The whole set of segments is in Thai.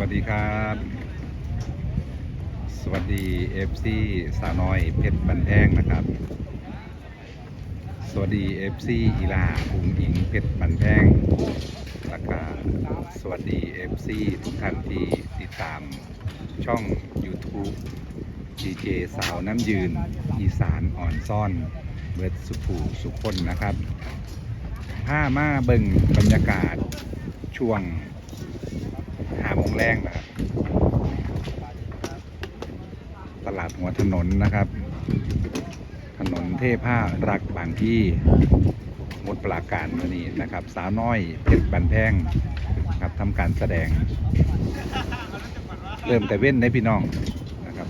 วัสดีครับ สวัสดีเอฟซีสาวน้อยเพชรบันแพงนะครับ สวัสดีเอฟซีอีลาอุงอิงเพชรบันแพงแล้วก็สวัสดีเอฟซีทุกท่านที่ติดตามช่อง YouTube ดีเจสาวน้ำยืน อีสานอ่อนซ่อน เบิดสุภูสุขคนนะครับผ้ามาเบิ่งบรรยากาศช่วง โมงแรงนะครับ ตลาดหัวถนนนะครับ ถนนเทผ้ารักบางที่งดปราการมานี่นะครับ สาวน้อยเพชรบันแพงครับทำการแสดง เริ่มแต่เว้นในพี่น้องนะครับ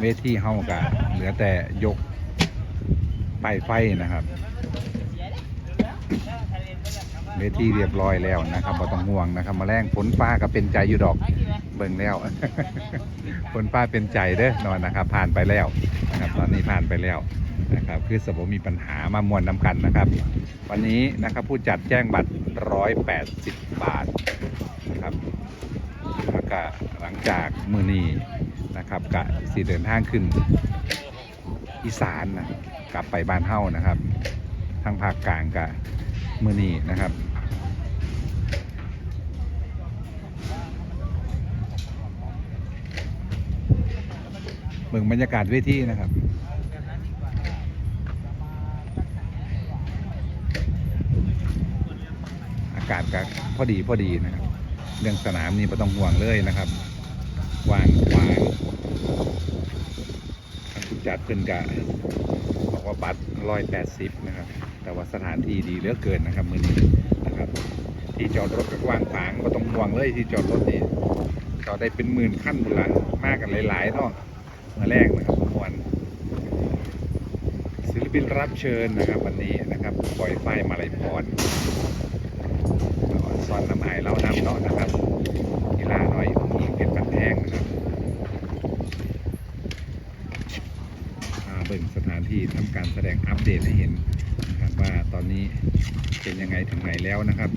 เวทีเฮากะเหลือแต่ยกป้ายไฟนะครับ เวทีเรียบร้อยแล้วนะครับบ่ต้องห่วงนะครับมาแรงฝนฟ้าก็เป็นใจอยู่ดอกเบิ่งแล้วฝนฟ้าเป็นใจเด้อนอนนะครับ ผ่านไปแล้วนะครับ ตอนนี้ผ่านไปแล้วนะครับคือสมมีปัญหามามวนน้ำกันนะครับ วันนี้นะครับผู้จัดแจ้งบัตร 180 บาทนะครับแล้วก็หลังจากมือนี้นะครับกะสีเดินทางขึ้นอีสานนะกลับไปบ้านเฮ้านะครับ ทางภาคกลางกะมือนี้นะครับ เบิ่งบรรยากาศเวทีนะครับอากาศก็พอดีพอดีนะครับ เรื่องสนามนี่ไม่ต้องห่วงเลยนะครับวางขวางผู้จัดเพิ่นกะบอกว่าบัตรร้อยแปดสิบนะครับ แต่ว่าสถานที่ดีเหลือเกินนะครับมือนี้นะครับ ที่จอดรถก็กว้างขวางก็ต้องห่วงเลยที่จอดรถนี่จอดได้เป็นหมื่นขั้นบุหลังมากกันหลายๆเนาะ มาแรกนะครับมวนศิลปินรับเชิญนะครับ วันนี้นะครับปล่อยไฟมาลายพรอ่อนซ้อนน้ำอายเล่าน้ำเนาะนะครับกีฬาน้อยของอีกเป็นปันแพงนะครับมาเบิ่งสถานที่ทำการแสดงอัปเดตให้เห็นนะครับว่าตอนนี้เป็นยังไงถึงไหนแล้วนะครับ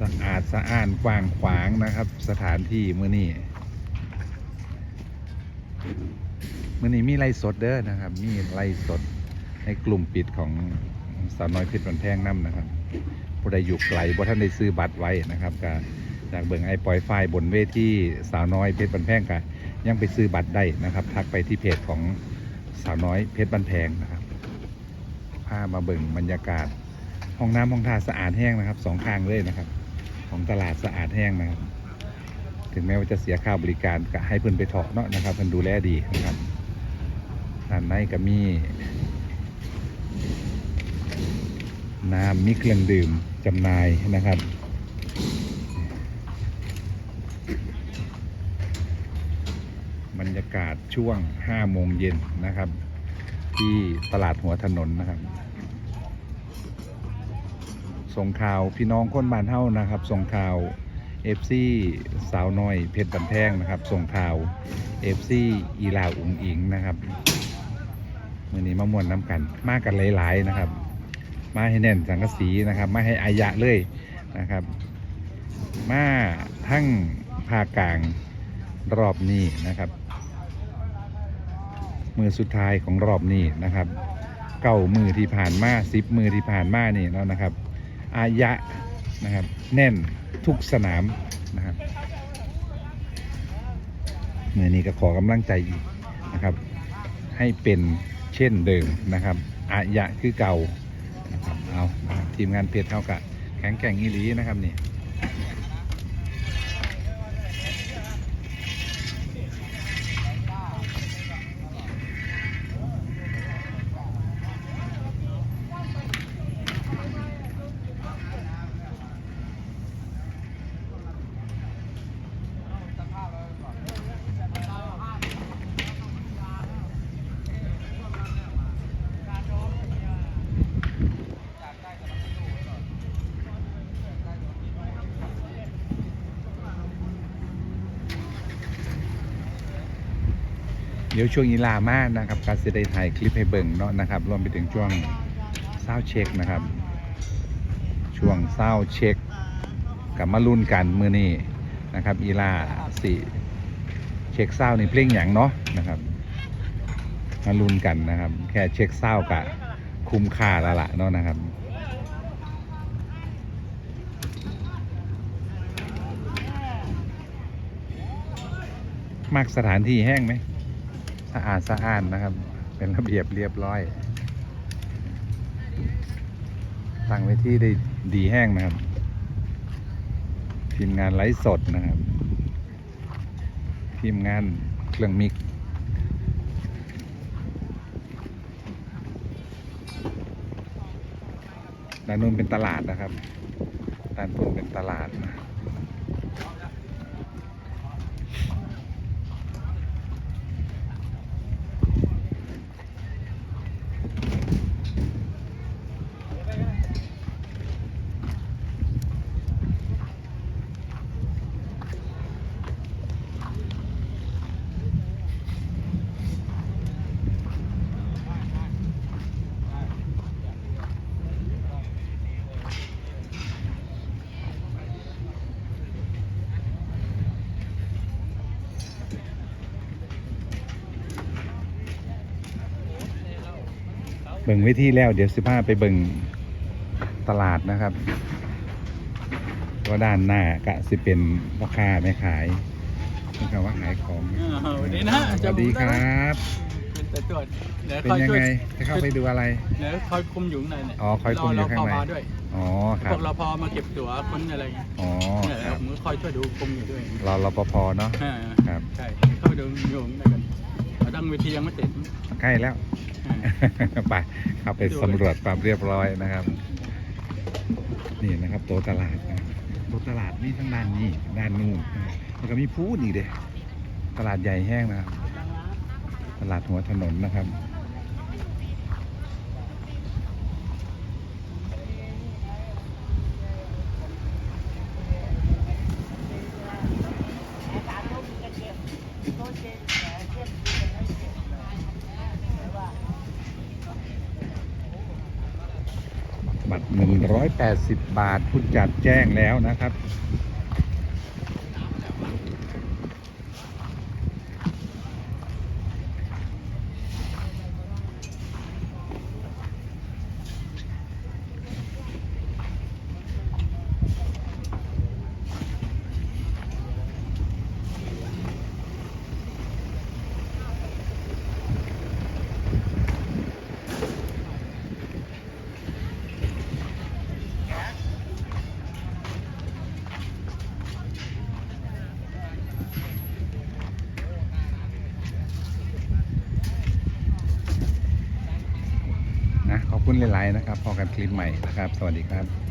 สะอาดสะอ้านกว้างขวางนะครับ สถานที่มื้อนี้มื้อนี้มีไล่สดเด้อนะครับ มีไล่สดในกลุ่มปิดของสาวน้อยเพชรบันแพงน้ำนะครับผู้ใดอยู่ไกลบ่ท่านได้ซื้อบัตรไว้นะครับก็จากเบิ่งไอ้ปล่อยไฟบนเวทีสาวน้อยเพชรบันแพงก็ยังไปซื้อบัตรได้นะครับ ทักไปที่เพจของสาวน้อยเพชรบันแพงนะครับพามาเบิ่งบรรยากาศ ห้องน้ำห้องท่าสะอาดแห้งนะครับสองข้างเลยนะครับ ของตลาดสะอาดแห้งนะครับ ถึงแม้ว่าจะเสียค่าบริการก็ให้เพิ่อนไปเถาะเนาะนะครับเพิ่อนดูแลดีนะครับด้านในก็มีน้ำมีเครื่องดื่มจำหน่ายนะครับบรรยากาศช่วง 5 โมงเย็นนะครับ ที่ตลาดหัวถนนนะครับ ส่งข่าวพี่น้องคนบ้านเฮานะครับ ส่งข่าวเอฟซีสาวน้อยเพชรบันแพงนะครับ ส่งข่าวเอฟซีอีลาอุงอิงนะครับมื่อนี้มามวนน้ำกัน มากันหลาย ๆนะครับ มาให้แน่นสังกะสีนะครับ มาให้อายะเลยนะครับ มาทั้งภาคกลางรอบนี้นะครับมือสุดท้ายของรอบนี้นะครับ เก้ามือที่ผ่านมาสิบมือที่ผ่านมานี่แล้วนะครับ อายะนะครับ แน่นทุกสนามนะครับเมื่อนี้ก็ขอกำลังใจอีกนะครับ ให้เป็นเช่นเดิมนะครับอายะคือเก่านะครับเอาทีมงานเพจเท่ากับแข็งแกร่งอีหลีนะครับนี่ เดี๋ยวช่วงนี้ลามากนะครับการจะได้ถ่ายคลิปให้เบิ่งเนาะนะครับ รวมไปถึงช่วงเศร้าเช็คนะครับ ช่วงเศร้าเช็คกับมารุ่นกันมือนี้นะครับ อีลาสี่เช็คเศร้าในเพลงอย่างเนาะนะครับมารุ่นกันนะครับ แค่เช็คเศร้ากะคุ้มค่าล้วล่ะเนาะนะครับมักสถานที่แห้งไหมะอาดสะอ้านนะครับ เป็นระเบียบเรียบร้อย ตั้งไว้ที่ได้ดีแห้งนะครับ ทีมงานไลฟ์สดนะครับ ทีมงานเครื่องมิกด้านนู้นเป็นตลาดนะครับด้านบนเป็นตลาดนะ เบิ่งวิธีแล้ว เดี๋ยวสิพาไปเบิ่งตลาดนะครับว่าด้านหน้ากะสิเป็นพ่อค้าแม่ขายนี่คำว่าขายของอ่าสวัสดีนะสวัสดีครับ เป็นแต่ตรวจเดี๋ยวเป็นคอยยังช่วยไงจะเข้าไปดูอะไร เดี๋ยวคอยคุมอยู่ข้างในเนี่ยอ๋อคอยคุมอยู่ข้างใน รรพด้วยอ๋อคพรับวกรพมาเก็บตั๋วคนอะไรเงี้ยอ๋อเนี่ยครับผมก็คอยช่วยดูคุมอยู่ด้วยรอรปภเนาะอ่าครับ ใช่เข้าไปดูอยู่ข้างในกันแต่ตั้งเวทียังไม่เสร็จใกล้แล้วอ่า ไปเข้าไปสำรวจความเรียบร้อยนะครับ นี่นะครับโต๊ะตลาดนะครับโต๊ะตลาดนี่ทั้งด้านนี้ด้านนู้นนะครับแล้วก็มีพูดอีกเด้ตลาดใหญ่แห้งนะครับ ตลาดหัวถนนนะครับ 180 บาทผู้จัดแจ้งแล้วนะครับ หลายๆนะครับพอกันคลิปใหม่นะครับ สวัสดีครับ